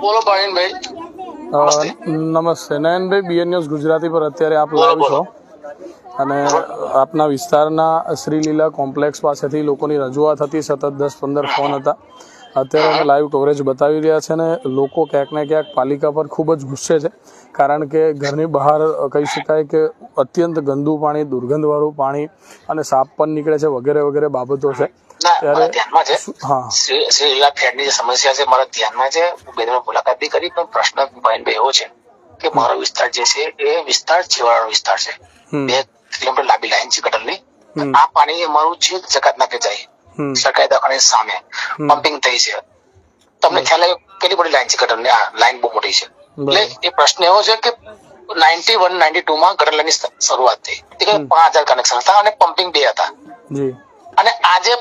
બોલો ભાઈ નમસ્તે. નયનભાઈ બીએન ન્યૂઝ ગુજરાતી પર અત્યારે આપ લાઈવ છો. અને આપના વિસ્તારના શ્રીલીલા કોમ્પ્લેક્સ પાસેથી લોકોની રજૂઆત હતી સતત દસ પંદર ફોન હતા. અત્યારે અમે લાઈવ કવરેજ બતાવી રહ્યા છે અને લોકો ક્યાંક ને ક્યાંક પાલિકા પર ખૂબ જ ગુસ્સે છે. કારણ કે ઘરની બહાર કહી શકાય કે અત્યંત ગંદુ પાણી દુર્ગંધવાળું પાણી અને સાપ પણ નીકળે છે વગેરે વગેરે બાબતો છે. ના મારા ધ્યાનમાં છે. શ્રી શ્રી લીલા ફ્લેટની જે સમસ્યા છે મારા ધ્યાનમાં છે. હું બે મુલાકાત બી કરી પણ પ્રશ્ન ભાવિનભાઈ એવો છે કે મારો વિસ્તાર જે છે એ વિસ્તાર છેવાડાનો વિસ્તાર છે. બે કિલોમીટર લાંબી લાઈન છે ગટરની. આ પાણી અમારું છે જકાત નાખે જાય સરકારી દવાખાની સામે. પમ્પિંગ થઈ છે. તમને ખ્યાલ આવે કેટલી મોટી લાઈન છે ગટરની? આ લાઈન બહુ મોટી છે. એટલે એ પ્રશ્ન એવો છે કે નાઇન્ટી વન નાઇન્ટી ટુ માં ગટર લાઈનની શરૂઆત થઈ. પાંચ હજાર કનેક્શન હતા અને પમ્પિંગ બે હતા. અને આજે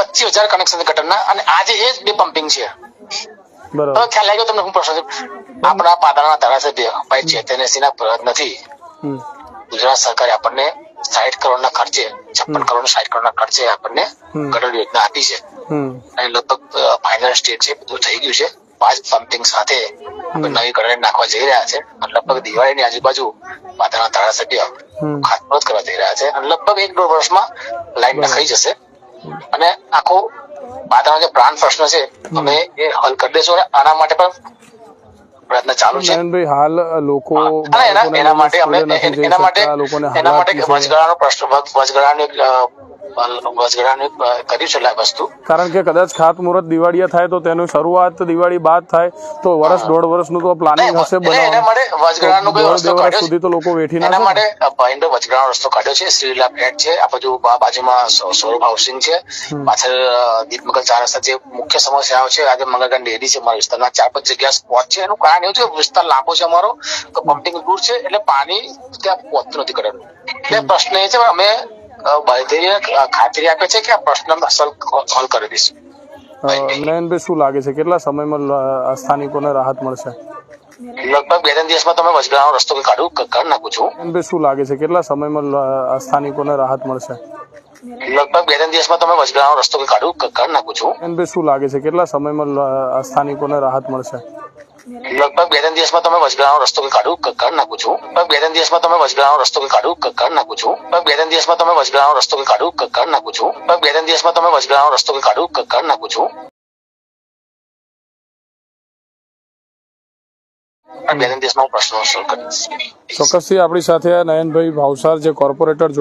પચીસ હજાર કનેક્શન ગટરના અને આજે એ જ બે પમ્પિંગ છે. બરાબર. ખ્યાલ લાગ્યો તમને હું પ્રશ્ન આપણા પાદરના ધારાસભ્ય ભાઈ ચેતનસિંહ ના પ્રયત્ન નથી ગુજરાત સરકારે આપણને સાઈઠ કરોડ ના ખર્ચે છપ્પન કરોડ સાઈઠ કરોડ ના ખર્ચે આપણને ગટર યોજના આપી છે. અને લગભગ ફાઇનલ સ્ટેજ છે બધું થઈ ગયું છે. પાંચ પમ્પિંગ સાથે નવી ગટર નાખવા જઈ રહ્યા છે. અને લગભગ દિવાળીની આજુબાજુ પાદરના ધારાસભ્ય ખાતમુહૂર્ત કરવા જઈ રહ્યા છે. અને લગભગ એક દોઢ વર્ષમાં લાઈન નખાઈ જશે. અને આખો પાદરાનો જે પ્રાણ પ્રશ્ન છે અમે એ હલ કરી દેશું અને આના માટે પણ પ્રયત્ન ચાલુ છે. હાલ લોકો એના માટે અમે એના માટે એના માટે વચગાળાનો પ્રશ્ન વચગાળાનું વચગાળાનું કર્યું છે વસ્તુ. કારણ કે કદાચ ખાતમુહૂર્ત દિવાળીએ થાય તો તેનું શરૂઆત દિવાળી બાદ થાય તો વર્ષ દોઢ વર્ષનું તો પ્લાનિંગ હશે એટલે એના માટે વચગાળાનો કોઈ દોઢ રસ્તો બે વર્ષ કાઢ્યો સુધી તો લોકો વેઠી ના એના માટે ભાઈનો વચગાળાનો રસ્તો કાઢ્યો છે. શ્રીલા ફ્લેટ છે. આ બાજુ બાજુમાં સૌરભ હાઉસિંગ છે. પાછળ દીપમગલ ચાર રસ્તા જે મુખ્ય સમસ્યાઓ છે આજે મંગળગાંડ ડેરી છે મારા વિસ્તારના ચાર પાંચ જગ્યા સ્પોટ છે. એનું કારણ એવું છે વિસ્તાર લાંબો છે અમારો તો પમ્પિંગ દૂર છે એટલે પાણી ત્યાં પહોંચતું નથી કરવાનું. એટલે પ્રશ્ન એ છે અમે અ, ખાતરી આપે છે કે આ પ્રશ્ન સોલ્વ કરી દઈશું? નયનભાઈ શું લાગે છે? કેટલા સમયમાં સ્થાનિકોને રાહત મળશે? લગભગ બે ત્રણ દિવસમાં તમે વચગાળાનો રસ્તો કાઢું કરી નાખું છું. નયનભાઈ શું લાગે છે? કેટલા સમયમાં સ્થાનિકોને રાહત મળશે? લગભગ બે ત્રણ દિવસમાં તમે વચગાળાનો રસ્તો કાઢું કરી નાખું છું. નયનભાઈ શું લાગે છે? કેટલા સમયમાં સ્થાનિકોને રાહત મળશે? લગભગ બે ત્રણ દિવસમાં તમે વચગાળાનો રસ્તો કાઢું? કરી નાખું છું લગભગ બે ત્રણ દિવસમાં તમે વચગાળાનો રસ્તો કાઢું? કરી નાખું છું લગભગ બે ત્રણ દિવસમાં તમે વચગાળાનો રસ્તો કાઢું? કરી નાખું છું લગભગ બે ત્રણ દિવસમાં તમે વચગાળાનો રસ્તો કાઢું? કરી નાખું છું અને બે ત્રણ દિવસમાં હું પ્રશ્નો સોલ્વ કરીશ. ચોક્કસથી આપણી સાથે નયનભાઈ ભાવસાર, જે કોર્પોરેટર જોડાયા